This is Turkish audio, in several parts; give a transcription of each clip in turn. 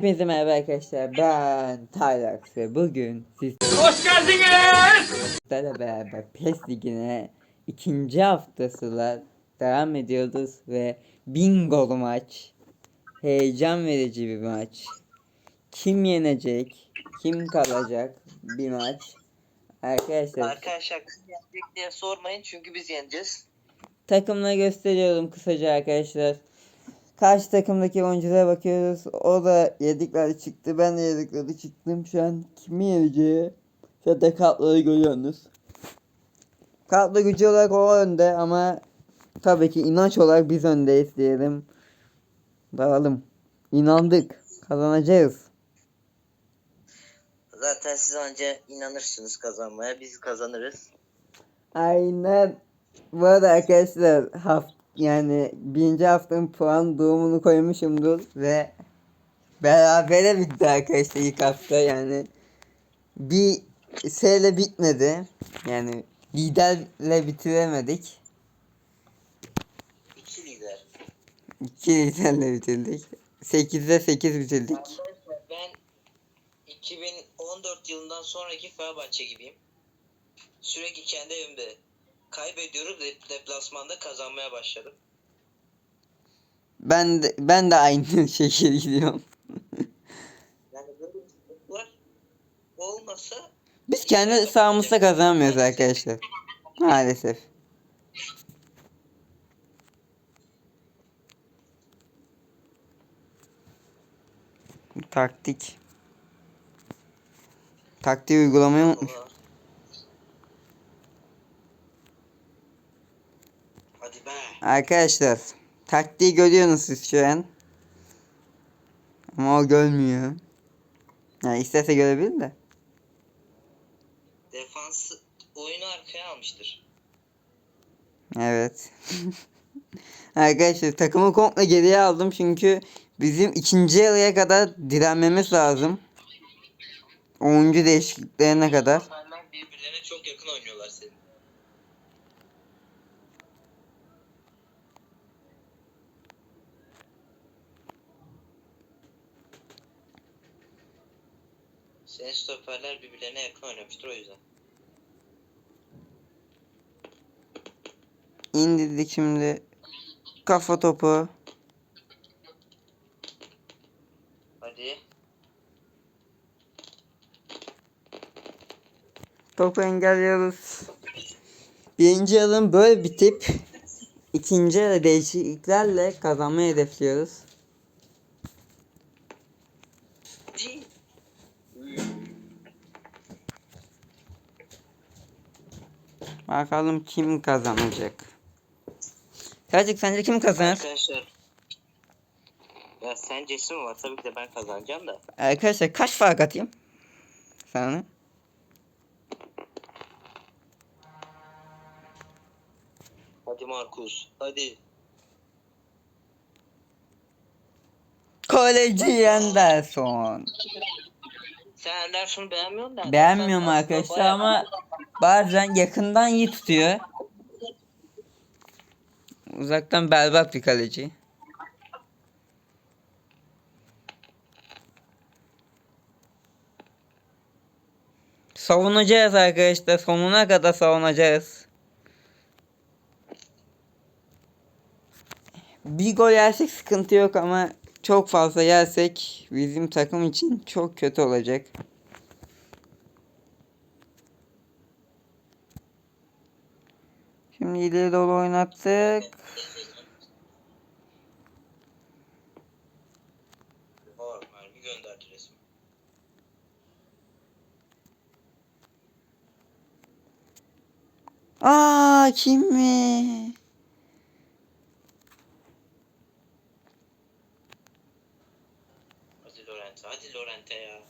Hepinize merhaba arkadaşlar. Ben Tyrax ve bugün siz Hoş geldiniz. sizlerle beraber PES Ligi'ne ikinci haftasıyla devam ediyoruz ve bingo maç. Heyecan verici bir maç. Kim yenecek? Kim kalacak? Bir maç. Arkadaşlar Arkadaşlar kim yenecek diye sormayın çünkü biz yeneceğiz. takımla gösteriyorum kısaca arkadaşlar. Karşı takımdaki oyunculara bakıyoruz. O da yedikleri çıktı. Ben de yedikleri çıktım. Şu an kimi yeneceği. Şurada kartları görüyorsunuz. Kartlı gücü olarak o önde ama tabii ki inanç olarak biz öndeyiz diyelim. Dağılım. İnandık. Kazanacağız. Zaten siz anca inanırsınız kazanmaya. Biz kazanırız. Aynen. Bu arada arkadaşlar haft yani birinci haftanın puan durumunu koymuşumdur ve berabere bitti arkadaşlar ilk hafta. Yani bir şeyle bitmedi. Yani liderle bitiremedik. İki lider. iki liderle bitirdik. 8'de 8 bitirdik. Ben 2014 yılından sonraki Fenerbahçe gibiyim. Sürekli kendi evimde kaybediyorum de deplasmanda kazanmaya başladım. ben de, ben de aynı şekilde gidiyorum Yani böyle. Olmasa biz kendi sahamızda kazanamıyoruz arkadaşlar maalesef Taktik. Taktiği uygulamayı unutmuş. Arkadaşlar taktiği görüyorsunuz siz şu an. Ama o görmüyor. Yani isterse görebilir de. Defans oyunu arkaya almıştır. Evet. Arkadaşlar takımı komple geriye aldım çünkü bizim ikinci yarıya kadar direnmemiz lazım. Oyuncu değişikliklerine kadar. Stoperler birbirlerine çok yakın oynuyorlar senin. Senin stoperler birbirlerine yakın oynamıştır o yüzden. İndirdik şimdi. Kafa topu. Hadi. Topu engelliyoruz. Birinci yarım böyle bitip ikinci yarı değişikliklerle kazanmayı hedefliyoruz. Bakalım kim kazanacak. Gerçek sence kim kazanır? Arkadaşlar. Ya sencesi mi var? Tabii ki de ben kazanacağım da. Arkadaşlar kaç fark atayım? Sana. Hadi Markus. Hadi. Kaleci Anderson. Sen Anderson'u beğenmiyorsun da. Beğenmiyorum Sen arkadaşlar bayağı- ama bazen yakından iyi tutuyor. Uzaktan berbat bir kaleci. Savunacağız arkadaşlar. Sonuna kadar savunacağız. Bir gol yersek sıkıntı yok ama çok fazla yersek bizim takım için çok kötü olacak. Şimdi ileri doğru oynattık. Aa kim mi? Hadi Lorente. Lorente ya.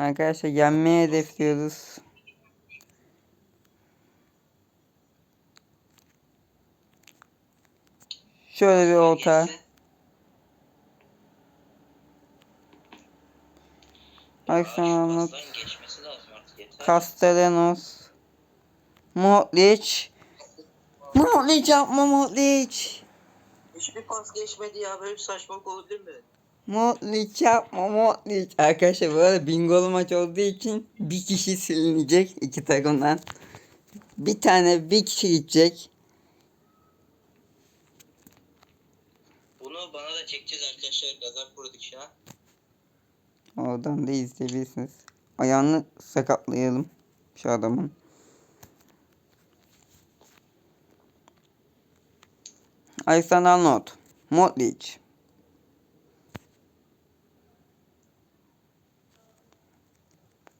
Arkadaşlar yenmeyi hedefliyoruz. Şöyle bir orta. Geçsin. Akşam Şu Modric yapma Modric. Hiçbir pas geçmedi ya. Böyle bir saçmalık olabilir mi? Modric yapma Modric. Arkadaşlar böyle bingolu maç olduğu için bir kişi silinecek iki takımdan. Bir tane bir kişi gidecek. Bunu bana da çekeceğiz arkadaşlar. Gazap Production'a. Oradan da izleyebilirsiniz. Ayağını sakatlayalım şu adamın. Alexander Arnold. Modric.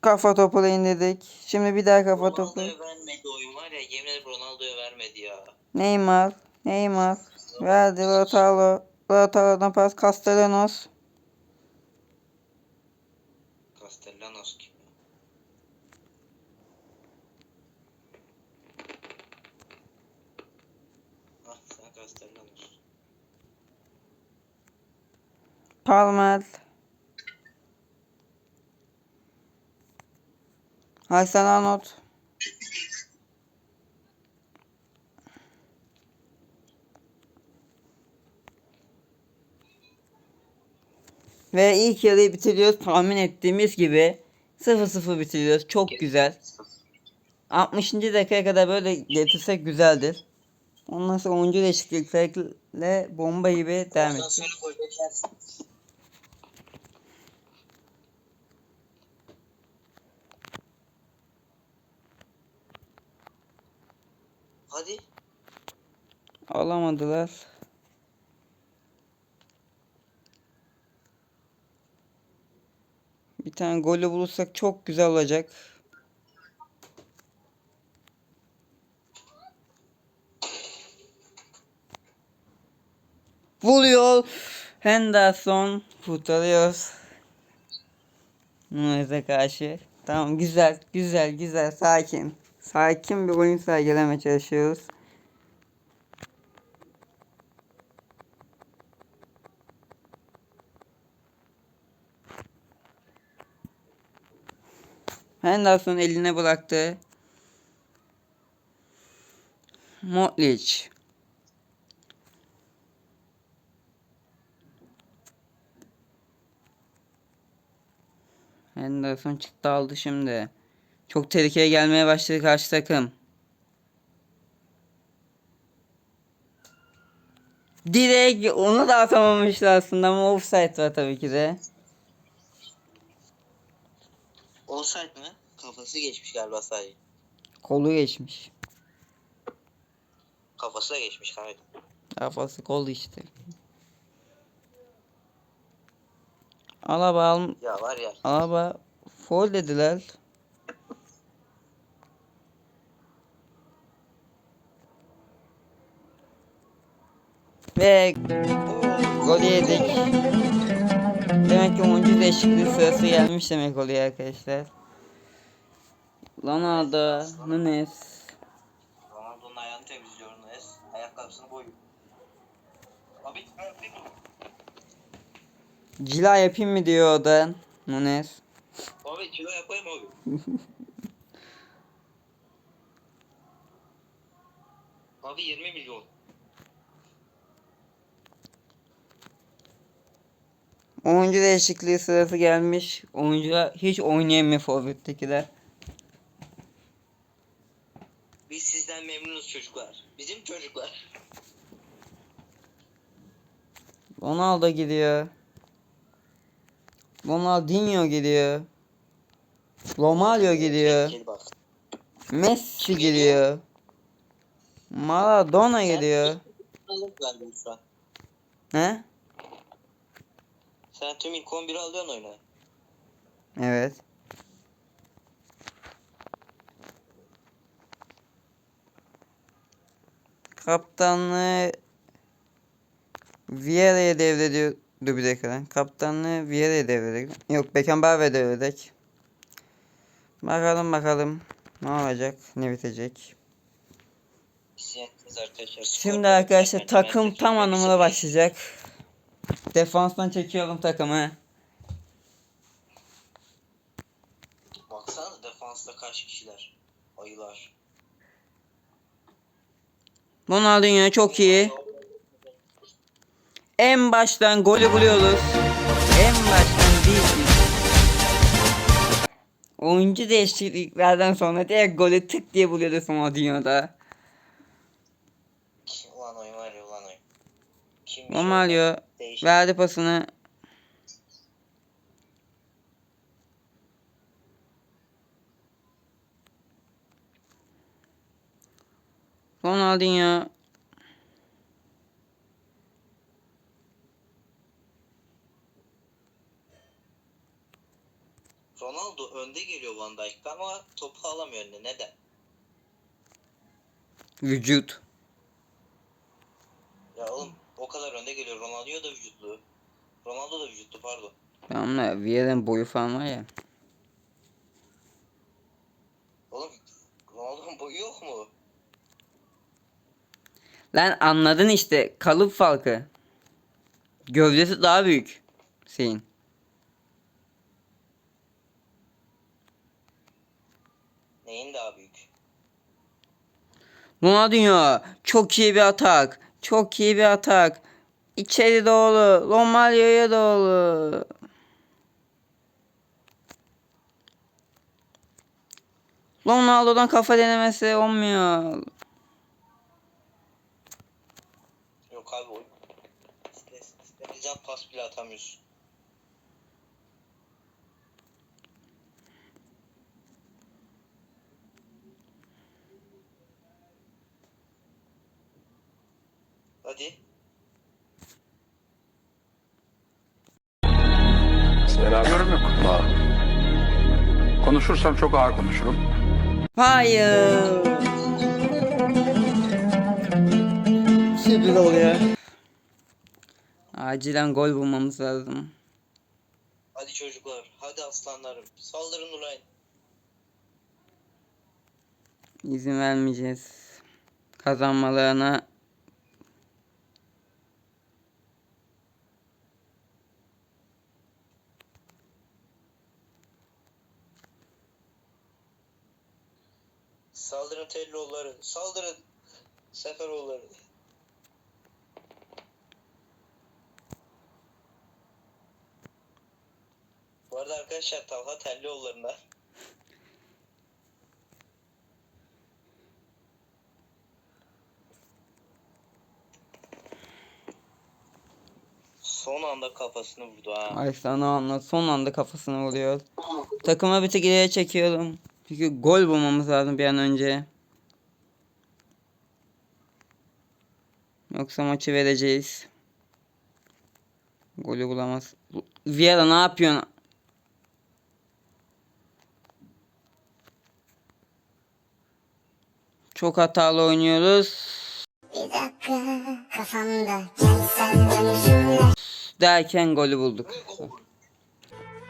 Kafa topuna indirdik. Şimdi bir daha kafa topu. Vermedi oyun var ya. Yemin ederim Ronaldo'ya vermedi ya. Neymar. Neymar. Verdi Lautaro. Lautaro'dan pas Castellanos. Castellanos kim? ya? Ah sen Castellanos. Palmer. Hasan Arnold. Ve ilk yarıyı bitiriyoruz tahmin ettiğimiz gibi 0-0 bitiriyoruz. Çok güzel. 60. dakikaya kadar böyle getirsek güzeldir. Ondan sonra oyuncu değişikliklerle bomba gibi devam edeceğiz. sonra gol beklersin. Hadi. Alamadılar. Bir tane golü bulursak çok güzel olacak. Vuruyor. Henderson kurtarıyor. Nunez'e karşı. Tamam güzel güzel güzel sakin. Sakin bir oyun sergilemeye çalışıyoruz. Henderson eline bıraktı. Modric. Henderson çıktı aldı şimdi. Çok tehlikeye gelmeye başladı karşı takım. Direkt onu da atamamıştı aslında ama offside var tabii ki de. Offside mi? Kafası geçmiş galiba sadece. Kolu geçmiş. Kafası da geçmiş kanka. Kafası kol işte. Alaba al Ya var ya. Alaba foul dediler. Ve gol yedik. Demek ki oyuncu değişikliği sırası gelmiş demek oluyor arkadaşlar. Ronaldo, Nunes, Ronaldo'nun ayağını temizliyor Nunes. Ayakkabısını boyuyor. Abi abi. cila yapayım mı diyor o da Nunes. Abi kilo yapayım abi. abi 20 milyon. Oyuncu değişikliği sırası gelmiş. Oyuncular hiç oynayamıyor forvettekiler. Biz sizden memnunuz çocuklar. Bizim çocuklar. Ronaldo gidiyor. Ronaldinho gidiyor. Romario gidiyor. Messi gidiyor. Maradona gidiyor. He? Sen tüm ilk 11'i alıyorsun oyuna. Evet. Kaptanlığı Vieira'ya devrediyor. Dur bir dakika lan. Kaptanlığı Vieira'ya devrediyor. Yok Beckenbauer'e devredecek. Bakalım bakalım. Ne olacak? Ne bitecek? Şimdi arkadaşlar takım tam yüksek. başlayacak. Defanstan çekiyorum takımı. Baksana defansta kaç kişiler. Ayılar. Ronaldinho çok iyi. En baştan golü buluyoruz. En baştan değil. Oyuncu değişikliklerden sonra direkt golü tık diye buluyoruz Ronaldinho'da. Kimmiş Romario verdi pasını. Ronaldinho Ronaldo önde geliyor Van Dijk'ten ama topu alamıyor önüne. Neden? vücut. Ya oğlum o kadar önde geliyor. Ronaldo da vücutlu. Ronaldo da vücutlu pardon. Tamam da Vieira'nın boyu falan var ya. Oğlum Ronaldo'nun boyu yok mu? Lan anladın işte kalıp farkı. Gövdesi daha büyük. Şeyin. Neyin daha büyük? Ronaldinho çok iyi bir atak. Çok iyi bir atak. İçeri doğru. Romario'ya doğru. Ronaldo'dan kafa denemesi olmuyor. Yok abi o. İste- İstemeyeceğim pas bile atamıyorsun. Hadi. Yorum yok. Konuşursam çok ağır konuşurum. Hayır. Sürpriz oluyor. Acilen gol bulmamız lazım. Hadi çocuklar. Hadi aslanlarım. Saldırın ulan. İzin vermeyeceğiz. Kazanmalarına Saldırın Telloğulları. Saldırın. Seferoğulları. Bu arada arkadaşlar Talha Tellioğulları'nda. Son anda kafasını vurdu ha. Ay sana anlat. Son anda kafasına vuruyor. Takıma bir tık ileriye çekiyorum. Çünkü gol bulmamız lazım bir an önce. Yoksa maçı vereceğiz. Golü bulamaz. Vieira ne yapıyorsun? Çok hatalı oynuyoruz. Bir dakika kafamda gel sen dönüşümle Derken golü bulduk.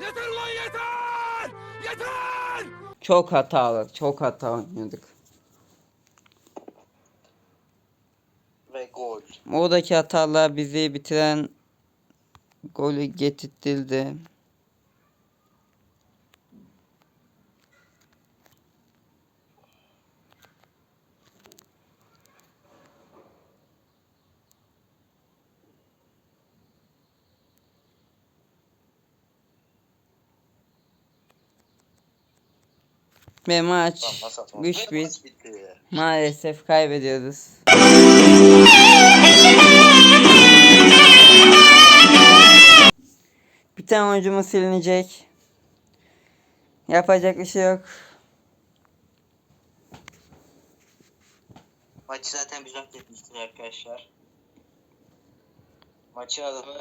Yeter lan yeter! Yeter! Çok hatalı. Çok hata oynuyorduk. Ve gol. Oradaki hatalar bizi bitiren golü getirtildi. Ve maç Tamam, pas atma. 3 Ve 1 maç bitti. maalesef kaybediyoruz. Bir tane oyuncumuz silinecek. Yapacak bir şey yok. Maçı zaten biz hak etmiştik arkadaşlar. Maçın adamı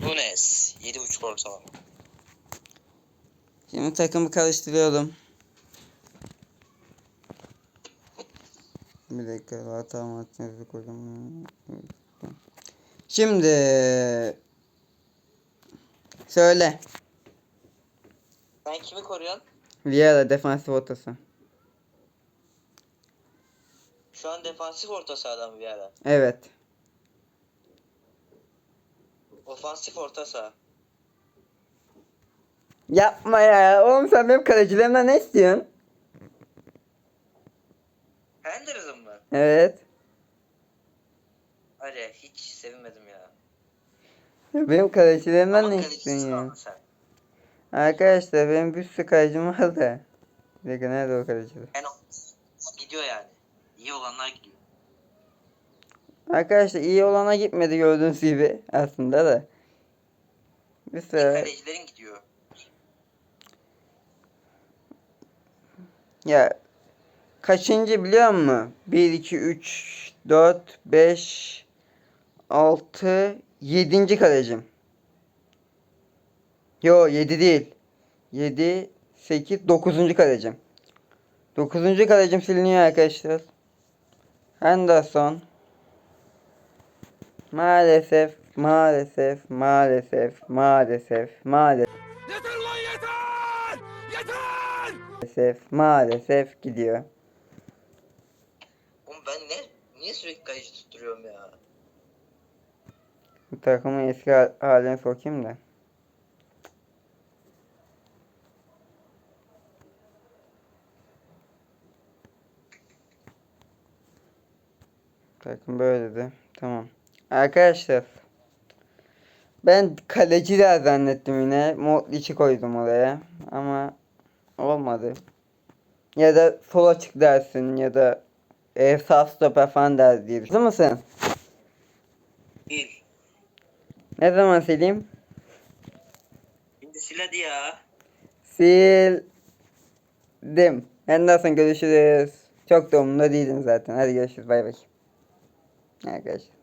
Nunes. 7.5 ortalama. Şimdi takımı karıştırıyorum. Bir dakika hata maçınızı koydum. Şimdi söyle. Sen kimi koruyorsun? Vieira defansif ortası. Şu an defansif orta sahadan mı? Evet. Ofansif orta saha. Yapma ya. Oğlum sen benim kalecilerimden ne istiyorsun? Henderson? Evet. Var ya hiç sevinmedim ya. Benim kalecilerimden ne istiyorsun ya? Arkadaşlar benim bir sürü kalecim var da. Bir dakika nerede o kaleciler? Yani gidiyor yani. İyi olanlar gidiyor. Arkadaşlar iyi olana gitmedi gördüğünüz gibi aslında da. Bir sürü kalecilerin gidiyor. ya kaçıncı biliyor musun? 1 2 3 4 5 6 7. kalecim. Yo 7 değil. 7 8 9. kalecim. 9. kalecim siliniyor arkadaşlar. Henderson. Maalesef, maalesef, maalesef, maalesef, maalesef. Yeter ulan yeter! Yeter! Maalesef, maalesef gidiyor. Oğlum ben ne niye sürekli kaleci tutturuyorum ya? Bu takımın eski hal- haline sokayım da. Takım böyleydi. Tamam. Arkadaşlar. Ben kaleci de zannettim yine. Modric'i koydum oraya. Ama olmadı. Ya da sol açık dersin ya da e, sağ stoper falan der. Hazır mısın? Bir. Ne zaman sileyim? Şimdi sil hadi ya. Sildim. Henderson görüşürüz. Çok da umurumda değilim zaten. Hadi görüşürüz. Bay bay. Arkadaşlar.